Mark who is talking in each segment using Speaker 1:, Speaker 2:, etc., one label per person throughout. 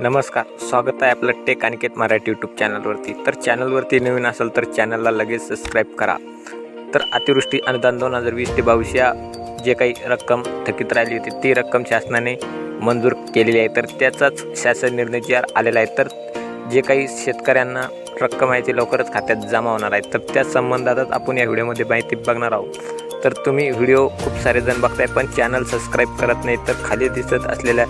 Speaker 1: नमस्कार स्वागत आहे आपलं टेक अनिकेत मराठी यूट्यूब चॅनलवरती. तर चॅनलवरती नवीन असेल तर चॅनलला लगेच सबस्क्राईब करा. तर अतिवृष्टी अनुदान दोन हजार वीस ते बावीस या जे काही रक्कम थकीत राहिली होती ती रक्कम शासनाने मंजूर केलेली आहे. तर त्याचाच शासन निर्णय जे आलेला आहे तर जे काही शेतकऱ्यांना रक्कम आहे ती लवकरच खात्यात जमा होणार आहे. तर त्या संबंधातच आपण या व्हिडिओमध्ये माहिती बघणार आहोत. तर तुम्ही व्हिडिओ खूप सारे जण बघताय पण चॅनल सबस्क्राईब करत नाही तर खाली दिसत असलेल्या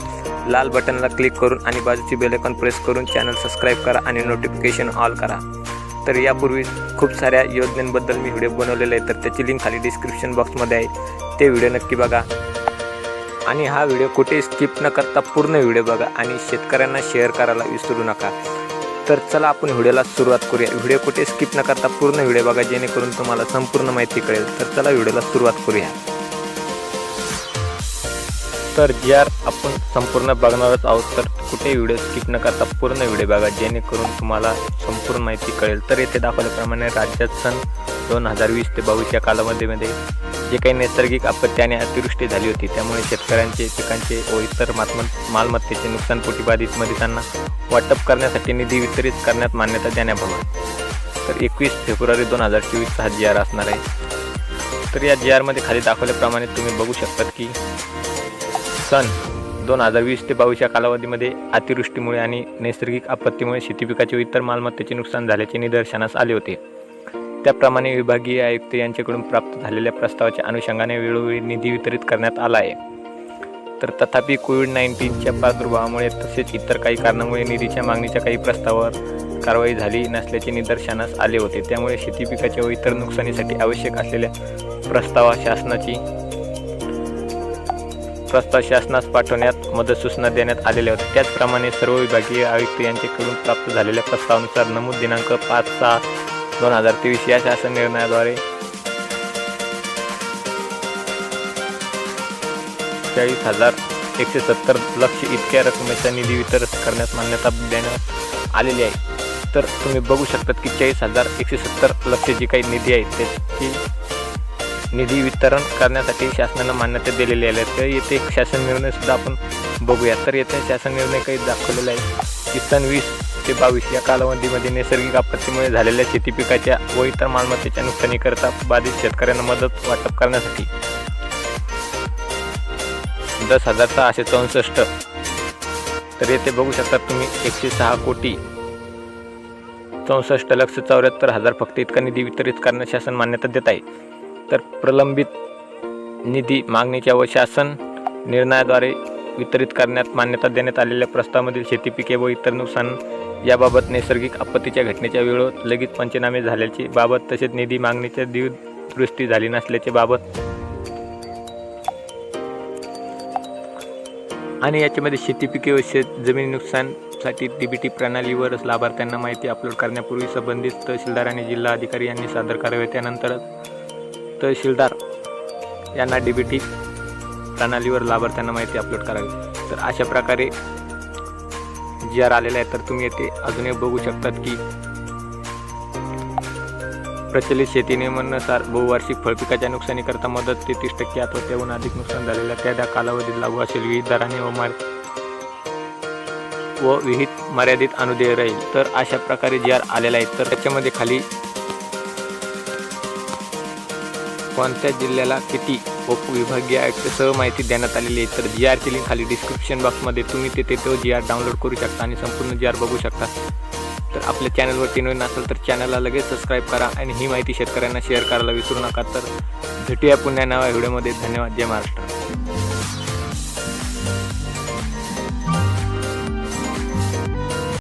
Speaker 1: लाल बटनला क्लिक करून आणि बाजूची बेलकॉन प्रेस करून चॅनल सबस्क्राईब करा आणि नोटिफिकेशन ऑल करा. तर यापूर्वी खूप साऱ्या योजनेबद्दल मी व्हिडिओ बनवलेले आहे तर त्याची लिंक खाली डिस्क्रिप्शन बॉक्समध्ये आहे. ते व्हिडिओ नक्की बघा. आणि हा व्हिडिओ कुठे स्किप न करता पूर्ण व्हिडिओ बघा आणि शेतकऱ्यांना शेअर करायला विसरू नका. तर चला आपण व्हिडिओला सुरुवात करूया. व्हिडिओ कुठे स्किप न करता पूर्ण व्हिडिओ बघा जेणेकरून तुम्हाला संपूर्ण माहिती कळेल. तर चला व्हिडिओला सुरुवात करूया. तर यार आपण संपूर्ण बघणारच आहोत तर कुठे व्हिडिओ स्किप न करता पूर्ण व्हिडिओ बघा जेणेकरून तुम्हाला संपूर्ण माहिती कळेल. तर येथे दाखवल्याप्रमाणे राज्यात सन दोन हजार वीस ते बावीस या कालावधीमध्ये जे काही नैसर्गिक आपत्ती आणि अतिवृष्टी झाली होती त्यामुळे शेतकऱ्यांचे पिकांचे व इतर मात्म मालमत्तेचे नुकसान पोटी त्यांना वाटप करण्यासाठी निधी वितरित करण्यात मान्यता देण्याबाबत तर एकवीस फेब्रुवारी दोन हजार चोवीसचा हा जी आर असणार आहे. तर या जी आरमध्ये खाली दाखवल्याप्रमाणे तुम्ही बघू शकतात की सन दोन हजार वीस ते बावीस या कालावधीमध्ये अतिवृष्टीमुळे आणि नैसर्गिक आपत्तीमुळे शेती पिकाचे व इतर मालमत्तेचे नुकसान झाल्याचे निदर्शनास आले होते. त्याप्रमाणे विभागीय आयुक्त यांच्याकडून प्राप्त झालेल्या प्रस्तावाच्या अनुषंगाने वेळोवेळी निधी वितरित करण्यात आला आहे. तर तथापि कोविड नाईन्टीनच्या प्रादुर्भावामुळे तसेच इतर काही कारणामुळे निधीच्या मागणीच्या काही प्रस्तावावर कारवाई झाली नसल्याचे निदर्शनास आले होते. त्यामुळे शेती पिकाच्या व इतर नुकसानीसाठी आवश्यक असलेल्या प्रस्तावा शासनाची प्रस्ताव शासनास पाठवण्यात मदत सूचना देण्यात आलेल्या होत्या. त्याचप्रमाणे सर्व विभागीय आयुक्त यांच्याकडून प्राप्त झालेल्या प्रस्तावानुसार नमूद दिनांक पाच सहा दोन हजार तेवीस या शासन निर्णयाद्वारे चाळीस हजार एकशे सत्तर लक्ष इतक्या रकमेचा निधी वितरित करण्यास मान्यता देण्यात आलेली आहे. तर तुम्ही बघू शकतात की चाळीस हजार एकशे सत्तर लक्ष जी काही निधी आहे त्याची निधी वितरण करण्यासाठी शासनानं मान्यता दिलेली आहे. तर येथे एक शासन निर्णय सुद्धा आपण बघूया. तर येथे शासन निर्णय काही दाखवलेला आहे. की सन वीस ते बावीस या कालावधीमध्ये नैसर्गिक आपत्तीमुळे झालेल्या शेती पिकाच्या व इतर मालमत्तेच्या नुकसानीकरता बाधित शेतकऱ्यांना मदत वाटप करण्यासाठी. दस हजार सहाशे चौसष्ट. तर येथे बघू शकता तुम्ही एकशे सहा कोटी. चौसष्ट लक्ष चौऱ्याहत्तर हजार फक्त इतका निधी वितरित करण्यास शासन मान्यता देत आहे. तर प्रलंबित निधी मागणीच्या व शासन निर्णयाद्वारे वितरित करण्यात मान्यता देण्यात आलेल्या प्रस्तावामधील शेती पिके व इतर नुकसान याबाबत नैसर्गिक आपत्तीच्या घटनेच्या वेळेत लगेच पंचनामे झाल्याचे बाबत तसेच निधी मागणीच्या दुरुस्ती झाली नसल्याचे बाबत आणि याच्यामध्ये शेती पिके व शेत जमिनी नुकसानसाठी डी बी टी प्रणालीवरच लाभार्थ्यांना माहिती अपलोड करण्यापूर्वी संबंधित तहसीलदार आणि जिल्हा अधिकारी यांनी सादर करावे. त्यानंतरच तहसीलदार यांना डी बी टी प्रणालीवर लाभार्थ्यांना माहिती अपलोड करावी. तर अशा प्रकारे जी आलेला आहे तर तुम्ही येथे अजूनही बघू शकतात की प्रचलित शेती नियमानुसार बहुवार्षिक फळपिकाच्या नुकसानीकरता मदत तेहतीस टक्के अथवा त्याहून अधिक नुकसान झालेल्या त्या त्या कालावधीत लागू असेल. विविध दराने व मार व विहित मर्यादित अनुदेय राहील. तर अशा प्रकारे जी आर आलेला आहे तर त्याच्यामध्ये खाली कोणत्या जिल्ह्याला किती उपविभागीय आयुक्तसह माहिती देण्यात आलेली आहे तर जी आरची लिंक खाली डिस्क्रिप्शन बॉक्समध्ये तुम्ही तिथे तो जी आर डाउनलोड करू शकता आणि संपूर्ण जी आर बघू शकता. तर आपल्या चॅनलवरती नवीन असेल तर चॅनलला लगेच सबस्क्राईब करा आणि ही माहिती शेतकऱ्यांना शेअर करायला विसरू नका. तर भेटूया पुन्हा नव्या व्हिडिओमध्ये धन्यवाद. जय महाराष्ट्र.